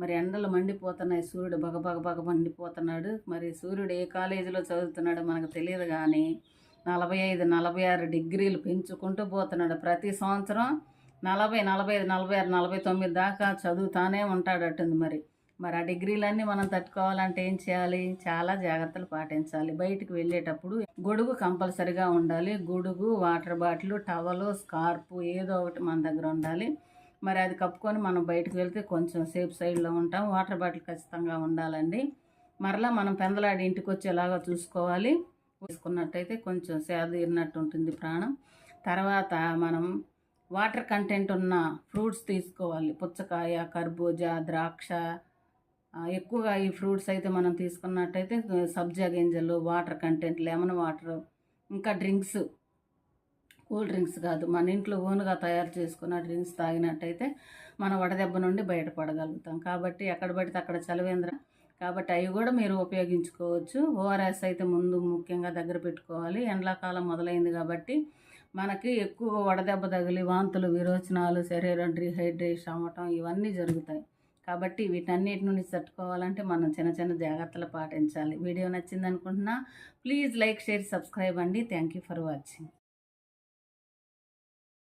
మరి ఎండలు మండిపోతున్నాయి. సూర్యుడు బగబగ బగ బగ మండిపోతున్నాడు. మరి సూర్యుడు ఏ కాలేజీలో చదువుతున్నాడో మనకు తెలియదు కానీ నలభై ఐదు నలభై ఆరు డిగ్రీలు పెంచుకుంటూ పోతున్నాడు. ప్రతి సంవత్సరం నలభై నలభై ఐదు నలభై ఆరు నలభై తొమ్మిది దాకా చదువుతానే ఉంటాడట్టుంది మరి. మరి ఆ డిగ్రీలన్నీ మనం తట్టుకోవాలంటే ఏం చేయాలి? చాలా జాగ్రత్తలు పాటించాలి. బయటికి వెళ్ళేటప్పుడు గొడుగు కంపల్సరిగా ఉండాలి. గొడుగు వాటర్ బాటిల్ టవలు స్కార్పు ఏదో ఒకటి మన దగ్గర ఉండాలి. మరి అది కప్పుకొని మనం బయటకు వెళ్తే కొంచెం సేఫ్ సైడ్లో ఉంటాం. వాటర్ బాటిల్ ఖచ్చితంగా ఉండాలండి. మరలా మనం పెందలాడి ఇంటికి వచ్చేలాగా చూసుకోవాలి. తీసుకున్నట్టయితే కొంచెం సేద తీరినట్టు ఉంటుంది ప్రాణం. తర్వాత మనం వాటర్ కంటెంట్ ఉన్న ఫ్రూట్స్ తీసుకోవాలి. పుచ్చకాయ కర్బూజా ద్రాక్ష ఎక్కువగా ఈ ఫ్రూట్స్ అయితే మనం తీసుకున్నట్టయితే సబ్జా గింజలు వాటర్ కంటెంట్ లెమన్ వాటర్ ఇంకా డ్రింక్స్ కూల్ డ్రింక్స్ కాదు. మన ఇంట్లో ఓన్గా తయారు చేసుకున్న డ్రింక్స్ తాగినట్టయితే మనం వడదెబ్బ నుండి బయటపడగలుగుతాం. కాబట్టి ఎక్కడ పడితే అక్కడ చలవేంద్ర. కాబట్టి అవి కూడా మీరు ఉపయోగించుకోవచ్చు. ఓఆర్ఎస్ అయితే ముందు ముఖ్యంగా దగ్గర పెట్టుకోవాలి. ఎండాకాలం మొదలైంది కాబట్టి మనకి ఎక్కువ వడదెబ్బ తగిలి వాంతులు విరోచనాలు శరీరం డిహైడ్రేషన్ అవ్వటం ఇవన్నీ జరుగుతాయి. కాబట్టి వీటన్నిటి నుండి తట్టుకోవాలంటే మనం చిన్న చిన్న జాగ్రత్తలు పాటించాలి. వీడియో నచ్చింది అనుకుంటున్నా ప్లీజ్ లైక్ షేర్ సబ్స్క్రైబ్ అండి. Thank you for watching.